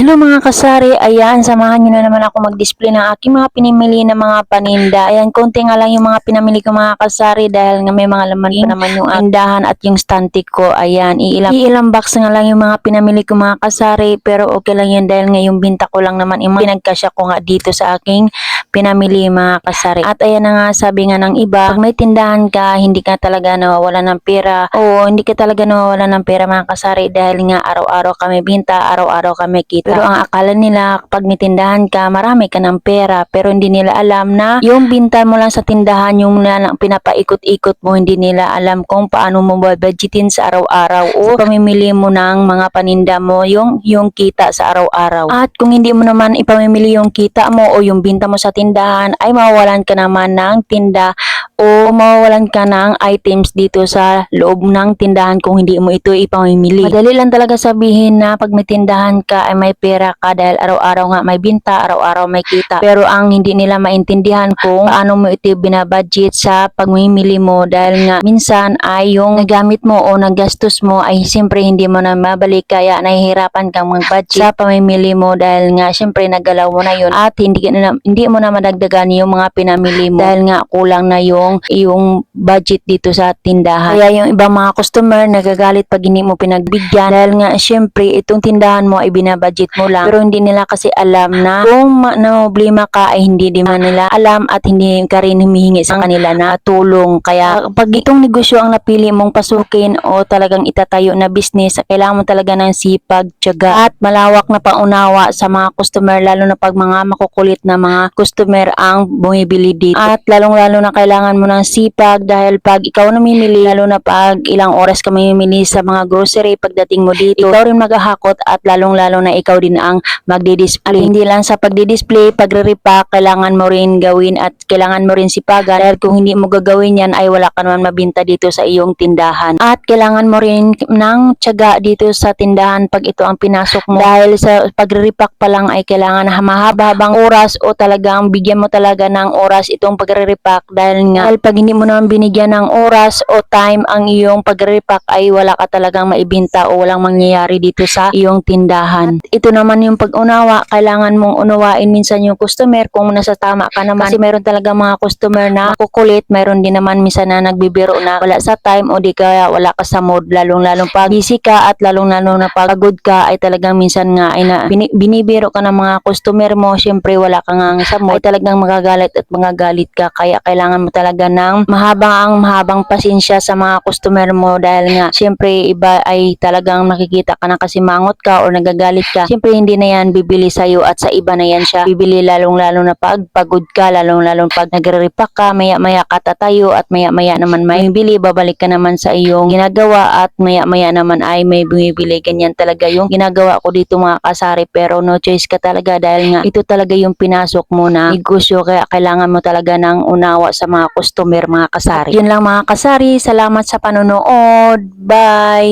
Hello mga kasari, ayan, samahan nyo na naman ako mag-display ng aking mga pinimili na mga paninda. Ayan, konti nga lang yung mga pinamili ko mga kasari dahil nga may mga laman pa naman yung tindahan at yung stantik ko. Ayan, iilang, iilang box nga lang yung mga pinamili ko mga kasari pero okay lang yun dahil nga yung binta ko lang naman yung pinagkasya ko nga dito sa aking pinamili mga kasari. At ayan nga, sabi nga ng iba, pag may tindahan ka, hindi ka talaga nawawala ng pera o hindi ka talaga nawawala ng pera mga kasari dahil nga araw-araw kami binta, araw-araw kami kita. Pero ang akala nila, pag may tindahan ka, marami ka ng pera. Pero hindi nila alam na yung binta mo lang sa tindahan, yung na, na- pinapaikot-ikot mo, hindi nila alam kung paano mo budgetin sa araw-araw o sa pamimili mo ng mga paninda mo, yung, yung kita sa araw-araw. At kung hindi mo naman ipamimili yung kita mo o yung binta mo sa tindahan, ay mawawalan ka naman ng tinda o mawawalan ka ng items dito sa loob ng tindahan kung hindi mo ito ipamimili. Madali lang talaga sabihin na pag may tindahan ka ay may pera ka dahil araw-araw nga may binta, araw-araw may kita. Pero ang hindi nila maintindihan kung paano mo ito binabudget sa pagmimili mo dahil nga minsan ay yung nagamit mo o nagastos mo ay siyempre hindi mo na mabalik kaya nahihirapan kang mag-budget sa pamimili mo dahil nga siyempre nagalaw mo na yun at hindi, na, hindi mo na madagdagan yung mga pinamili mo dahil nga kulang na yung yung budget dito sa tindahan. Kaya yung ibang mga customer nagagalit pag hindi mo pinagbigyan dahil nga syempre itong tindahan mo ay binabudget mo lang pero hindi nila kasi alam na kung ma- problema ka ay hindi din nila alam at hindi ka rin humihingi sa kanila na tulong. Kaya pag itong negosyo ang napili mong pasukin o talagang itatayo na business, kailangan mo talaga ng sipag, tiyaga at malawak na paunawa sa mga customer lalo na pag mga makukulit na mga customer ang bumibili dito. At lalong-lalo na kailangan mo ng sipag dahil pag ikaw namimili, lalo na pag ilang oras ka mamimili sa mga grocery pagdating mo dito, ikaw rin maghahakot at lalong-lalo na ikaw din ang magdi-display. Hindi lang sa pagdi-display, pagre-repack, kailangan mo rin gawin at kailangan mo rin sipagan dahil kung hindi mo gagawin yan ay wala ka naman mabinta dito sa iyong tindahan. At kailangan mo rin ng tiyaga dito sa tindahan pag ito ang pinasok mo dahil sa pagre-repack pa lang ay kailangan na mahaba-habang oras o talagang bigyan mo talaga ng oras itong pagre-repack dahil nga dahil pag hindi mo naman binigyan ng oras o time ang iyong pagre-repack ay wala ka talagang maibinta o walang mangyayari dito sa iyong tindahan. At ito naman yung pag-unawa, kailangan mong unawain minsan yung customer kung nasa tama ka naman. Kasi meron talaga mga customer na kukulit, meron din naman minsan na nagbibiro na wala sa time o di kaya wala ka sa mood, lalong-lalong pag busy ka at lalong-lalong na pag pagod ka ay talagang minsan nga ay na, bini- binibiro ka ng mga customer mo, syempre wala ka nga sa mood, ay talagang magagalit at magagalit ka. Kaya kailangan mo talaga ng mahabang ang mahabang pasensya sa mga customer mo dahil nga syempre iba ay talagang nakikita ka na kasi mangot ka o nagagalit ka. Syempre hindi na yan bibili sa'yo at sa iba na yan siya bibili lalong-lalo na pag pagod ka, lalong-lalo pag nagre-repack ka, maya-maya ka tatayo at maya-maya naman may bibili, babalik ka naman sa iyong ginagawa at maya-maya naman ay may bumibili. Ganyan talaga yung ginagawa ko dito mga kasari pero no choice ka talaga dahil nga ito talaga yung pinasok mo na negosyo kaya kailangan mo talaga ng unawa sa mga customer mga kasari. Yun lang mga kasari, salamat sa panonood. Bye!